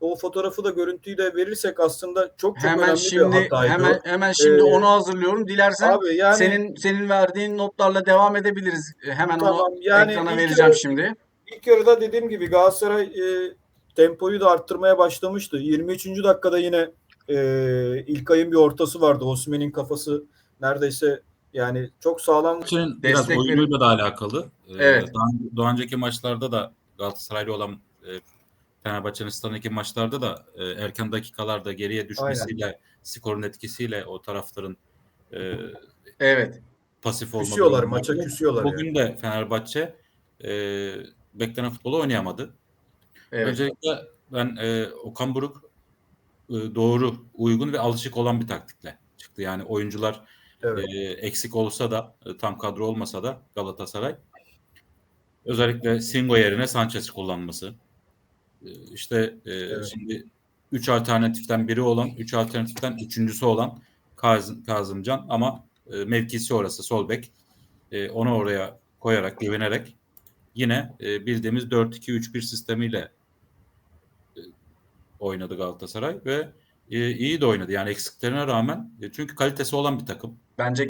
o fotoğrafı da görüntüyü de verirsek aslında çok çok Hemen önemli şimdi bir hataydı. hemen hemen şimdi Ee, onu hazırlıyorum. Dilersen Abi yani senin senin verdiğin notlarla devam edebiliriz. E, Hemen Tamam, onu yani ekrana ilk vereceğim yarı- şimdi. ilk yarıda dediğim gibi Galatasaray e, tempoyu da arttırmaya başlamıştı. 23. dakikada yine e, İlkay'ın bir ortası vardı. Osimhen'in kafası neredeyse yani çok sağlam Maçın biraz Destek oyunuyla da alakalı. Ee, Evet. Daha, daha önceki maçlarda da Galatasaraylı olan e, Fenerbahçe'nin standaki maçlarda da e, erken dakikalarda geriye düşmesiyle, skorun etkisiyle o taraftarın e, Evet. pasif olma küsüyorlar maça küsüyorlar yani. Bugün de Fenerbahçe e, beklenen futbolu oynayamadı. Evet. Öncelikle ben e, Okan Buruk e, doğru, uygun ve alışık olan bir taktikle çıktı. Yani oyuncular Evet. e, eksik olsa da e, tam kadro olmasa da Galatasaray özellikle Singo yerine Sanchez kullanması. E, işte e, Evet. şimdi 3 alternatiften biri olan, 3 alternatiften üçüncüsü olan Kazım, Kazımcan ama e, mevkisi orası sol bek. E, onu oraya koyarak, güvenerek yine e, bildiğimiz 4-2-3-1 sistemiyle e, oynadı Galatasaray ve e, iyi de oynadı. Yani eksiklerine rağmen e, çünkü kalitesi olan bir takım. Bence